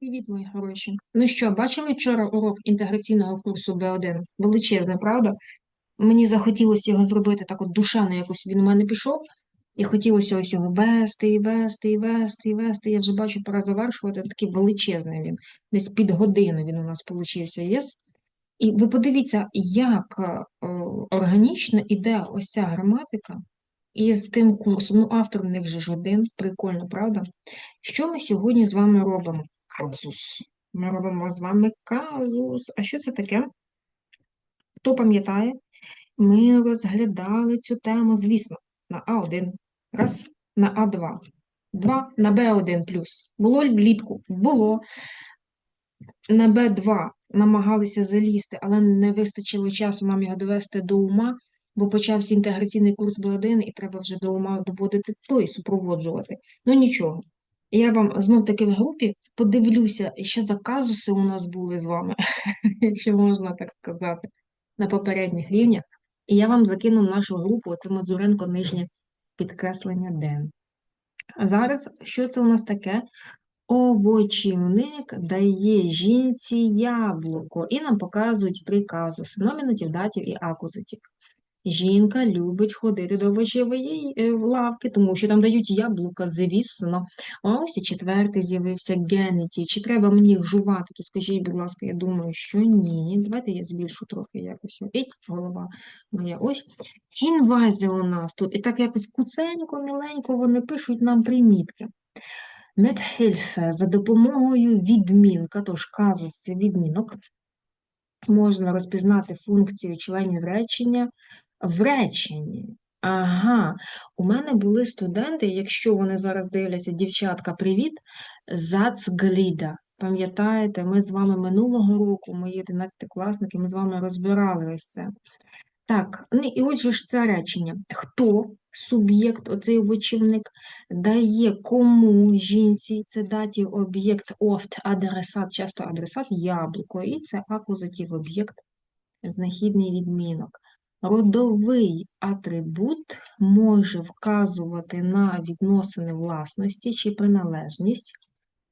Привіт, мої хороші. Ну що, бачили вчора урок інтеграційного курсу Б1? Величезний, правда? Мені захотілося його зробити так от душевно якось він у мене пішов, і хотілося ось його вести, і вести, і вести, і вести. Я вже бачу, пора завершувати. Такий величезний він. Десь під годину він у нас получився, єс? І ви подивіться, як е, органічно іде ось ця граматика із тим курсом. Ну, автор в них же ж один, прикольно, правда? Що ми сьогодні з вами робимо? Казус. Ми робимо з вами казус. А що це таке? Хто пам'ятає? Ми розглядали цю тему, звісно, на А1, раз, на А2, два на Б1 плюс. Було влітку? Було. На Б2 намагалися залізти, але не вистачило часу нам його довести до ума, бо почався інтеграційний курс Б1, і треба вже до ума доводити той супроводжувати. Ну нічого. Я вам знов таки в групі подивлюся, що за казуси у нас були з вами, якщо можна так сказати, на попередніх рівнях. І я вам закину нашу групу, це Мазуренко нижнє підкреслення Д. Зараз, що це у нас таке? Овочівник дає жінці яблуко. І нам показують три казуси: номінатив, датів і акузатив. Жінка любить ходити до овочевої е, лавки, тому що там дають яблука, звісно. А ось і четвертий з'явився генетів. Чи треба мені жувати? Тут скажіть, будь ласка, я думаю, що ні. Давайте я збільшу трохи якось. Іть, голова моя. Ось. Інвазія у нас тут. І так якось куценько, міленько вони пишуть нам примітки. Медхельфе за допомогою відмінка, тож казус відмінок, можна розпізнати функцію членів речення в реченні. Ага, у мене були студенти, якщо вони зараз дивляться, дівчатка, привіт, зацгліда. Пам'ятаєте, ми з вами минулого року, мої 11-класники, ми з вами розбирали ось це. Так, ну і отже ж це речення. Хто суб'єкт, оцей вочівник, дає кому жінці, це даті об'єкт офт, адресат, часто адресат, яблуко, і це акузатив об'єкт, знахідний відмінок. Родовий атрибут може вказувати на відносини власності чи приналежність,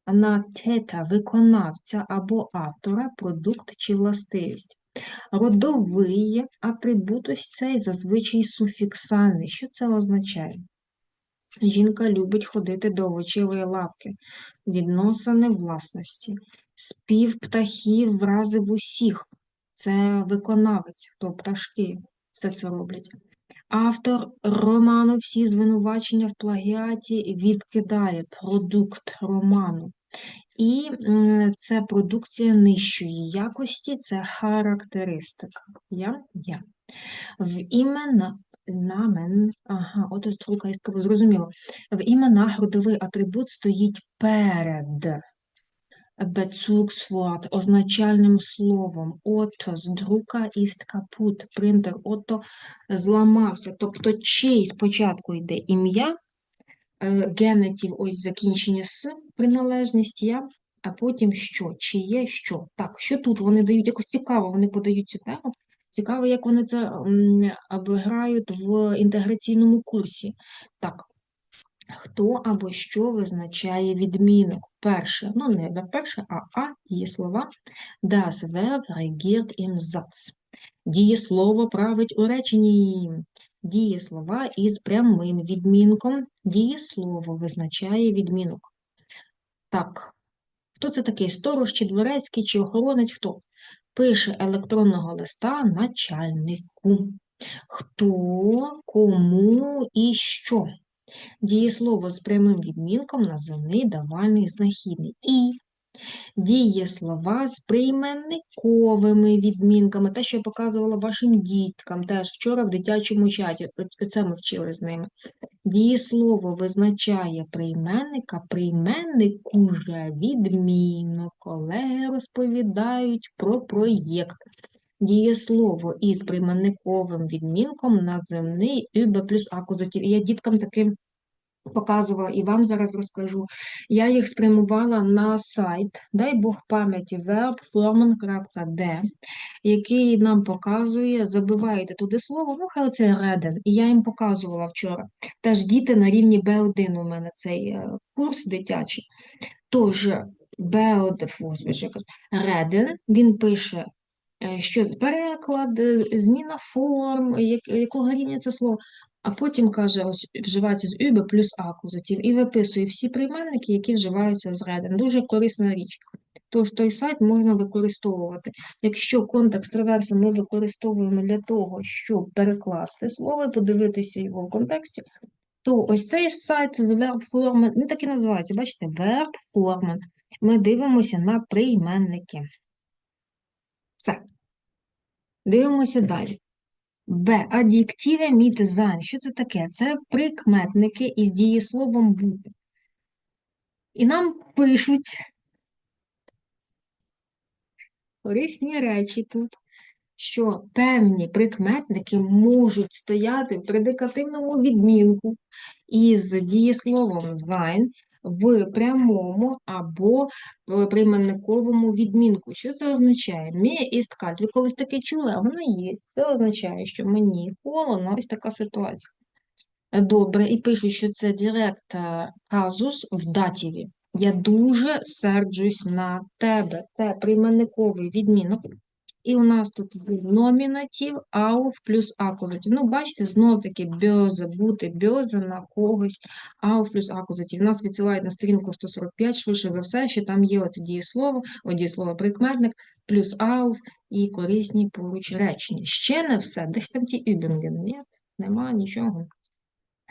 на тета виконавця або автора, продукт чи властивість. Родовий атрибут ось цей зазвичай суфіксальний. Що це означає? Жінка любить ходити до овочевої лавки, відносини власності, спів птахів вразив усіх. Це виконавець, хто пташки все це роблять. Автор роману всі звинувачення в плагіаті відкидає продукт роману. І це продукція нижчої якості, це характеристика. Я? Я. В імена намен, ага, от істка, зрозуміло. В іменах родовий атрибут стоїть перед Bezugswort, означальним словом. Ото з друка іст капут, принтер ото зламався. Тобто чий спочатку йде ім'я, Е, генетів, ось закінчення з приналежність я, а потім що? Чи є що? Так, що тут? Вони дають якось цікаво, вони подають цю тему. Цікаво, як вони це обіграють в інтеграційному курсі. Так, хто або що визначає відмінок? Перше, ну не перше, а А дієслова. Das Verb regiert im Satz. Дієслово править у реченні. Дієслова із прямим відмінком. Дієслово визначає відмінок. Так, хто це такий? Сторож, чи дворецький, чи охоронець? Хто? Пише електронного листа начальнику. Хто, кому і що? Дієслово з прямим відмінком називний давальний знахідний. І дієслова з прийменниковими відмінками, те, що я показувала вашим діткам теж вчора в дитячому чаті, це ми вчили з ними. Дієслово визначає прийменника, прийменник уже відмінок, колеги розповідають про проєкт. Дієслово із прийменниковим відмінком наземний über плюс акузатив. І я діткам таким показувала і вам зараз розкажу. Я їх спрямувала на сайт, дай Бог пам'яті verbformen.d, який нам показує, забиваєте туди слово, ну хай це реден. І я їм показувала вчора. Теж діти на рівні B1 у мене цей е, курс дитячий. Тож, більше якось. Він пише, е, що переклад, е, зміна форм, якого рівня це слово, а потім каже, ось вживається з übe плюс акузатив і виписує всі прийменники, які вживаються з Reden. Дуже корисна річ. Тож той сайт можна використовувати. Якщо контекст реверсу ми використовуємо для того, щоб перекласти слово, подивитися його в контексті, то ось цей сайт з verb-форми, він так і називається, бачите, verb-форми. Ми дивимося на прийменники. Все. Дивимося далі. Б. Ад'єктиве mit sein. Що це таке? Це прикметники із дієсловом бути. І нам пишуть корисні речі тут, що певні прикметники можуть стояти в предикативному відмінку із дієсловом sein в прямому або прийменниковому відмінку. Що це означає? Мє іст кальт. Ви колись таке чули, а воно є. Це означає, що мені холодно, ось така ситуація. Добре, і пишуть, що це директ е, казус в датіві. Я дуже серджусь на тебе. Це прийменниковий відмінок. І у нас тут є номінатив, ауф плюс акузатив. Ну, бачите, знов таки бьозе, бути бьозе на когось, ауф плюс акузатив. Нас відсилають на сторінку 145, швидше за все, що там є оце дієслово, о, дієслово прикметник, плюс ауф і корисні поруч речення. Ще не все, десь там ті übungen. Ні, нема нічого.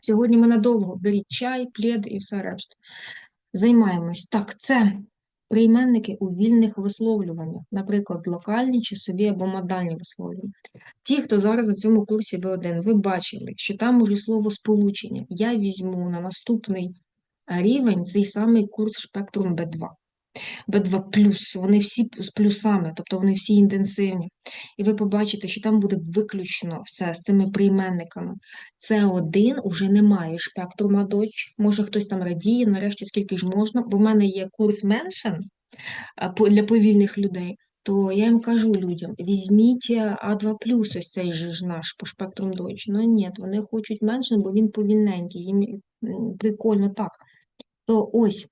Сьогодні ми надовго беріть чай, плід і все решта. Займаємось. Так, це прийменники у вільних висловлюваннях, наприклад, локальні, часові або модальні висловлювання. Ті, хто зараз на цьому курсі B1, ви бачили, що там уже слово сполучення. Я візьму на наступний рівень цей самий курс Шпектрум B2. B2 плюс, вони всі з плюсами, тобто вони всі інтенсивні. І ви побачите, що там буде виключно все з цими прийменниками. Це один уже немає спектрума доч. Може хтось там радіє, нарешті скільки ж можна, бо в мене є курс меншин для повільних людей. То я їм кажу людям: візьміть А2 ось цей же ж наш по спектрум доч. Ну ні, вони хочуть менше, бо він повільненький, їм прикольно так. То ось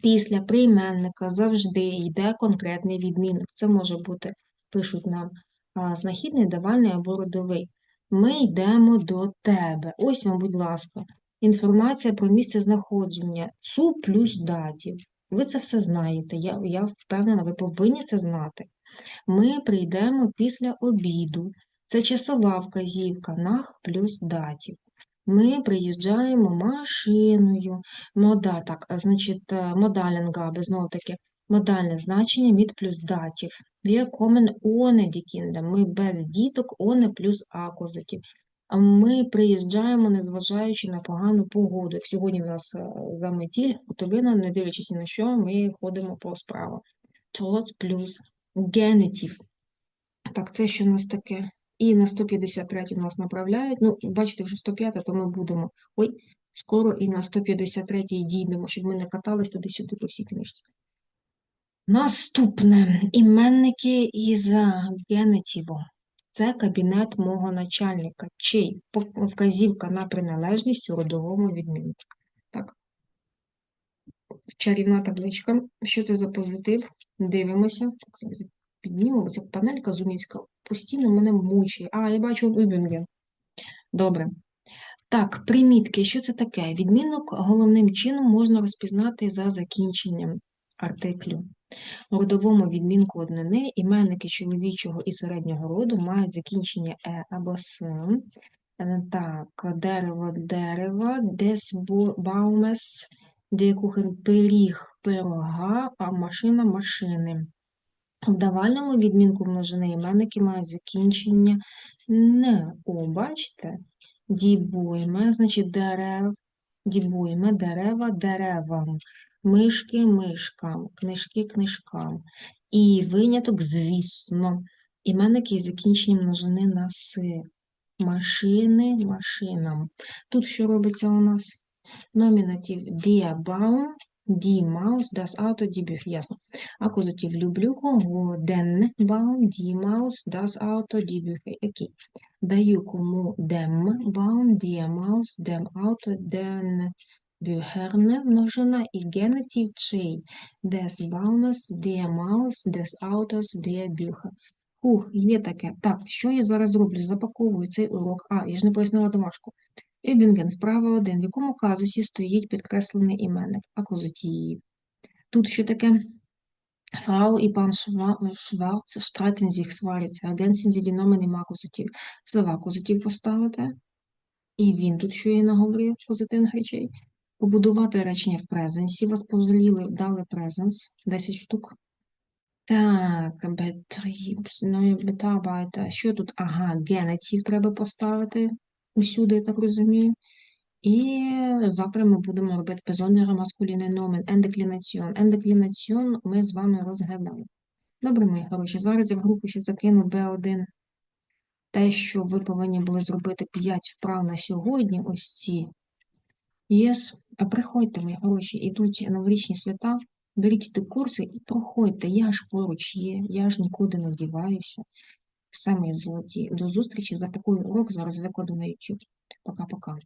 Після прийменника завжди йде конкретний відмінок. Це може бути, пишуть нам, знахідний, давальний або родовий. Ми йдемо до тебе. Ось вам, будь ласка, інформація про місце знаходження ЦУ плюс датів. Ви це все знаєте, я я впевнена, ви повинні це знати. Ми прийдемо після обіду. Це часова вказівка, нах плюс датів. Ми приїжджаємо машиною. Мода, так, значить, е, модалінгаби, знову таки, модальне значення мід плюс датів. Wir kommen ohne die Kinder. Ми без діток, оне плюс акузатів. Ми приїжджаємо, незважаючи на погану погоду. Як сьогодні в нас е, заметіль, утовина, не дивлячись на що, ми ходимо по справах. Towards плюс генетів. Так, це що у нас таке? І на 153 у нас направляють. Ну, бачите, вже 105, то ми будемо. Ой, скоро і на 153 дійдемо, щоб ми не катались туди-сюди по всій книжці. Наступне іменники із генетіву. Це кабінет мого начальника, чий вказівка на приналежність у родовому відмінку. Так. Чарівна табличка. Що це за позитив? Дивимося. Так, піднімемо, ця панелька зумівська постійно мене мучає. А, я бачу Übungen. Добре. Так, примітки, що це таке? Відмінок головним чином можна розпізнати за закінченням артиклю. У родовому відмінку однини іменники чоловічого і середнього роду мають закінчення е або с. Е, так, дерево, дерево, дес баумес, де кухен пиріг, пирога, а машина машини. В давальному відмінку множини іменники мають закінчення не. О, бачите? Дібуйме, значить дерев, дібуйме, дерева деревам, мишки мишкам, книжки книжкам. І виняток, звісно, іменники із закінченням множини на си. Машини машинам. Тут що робиться у нас? Номінатив Baum, Die Maus, das Auto, die Bücher. Ясно. Акузатив люблю кого? Den Baum, die Maus, das Auto, die Bücher. Окей. Даю кому dem Baum, die Maus, dem Auto, den Bücherne множина і генетив чий. Des Baumes, der Maus, des Autos, der Bücher. Ух, є таке. Так, що я зараз зроблю? Запаковую цей урок. А, я ж не пояснила домашку. Übungen, вправа 1. В якому казусі стоїть підкреслений іменник? Акузатив. Тут що таке? Frau і пан Шварц streiten sich, сваряться. Sie die Nomen. Слова акузатив поставити. І він тут що я наговорив позитивних речей. Побудувати речення в презенсі. Вас пожаліли, дали презенс. 10 штук. Так, Betrieb, ну, Mitarbeiter. Що тут? Ага, генетив треба поставити усюди, я так розумію. І завтра ми будемо робити besondere masculine Nomen, ендеклінаціон. Ендеклінаціон ми з вами розглядали. Добре, мої хороші. Зараз я в групу ще закину B1 те, що ви повинні були зробити 5 вправ на сьогодні, ось ці. Єс, а приходьте, мої хороші, ідуть новорічні свята, беріть ті курси і проходьте. Я ж поруч є, я ж нікуди не діваюся. Мої золоті. До зустрічі, запакую урок, зараз викладу на YouTube. Пока-пока.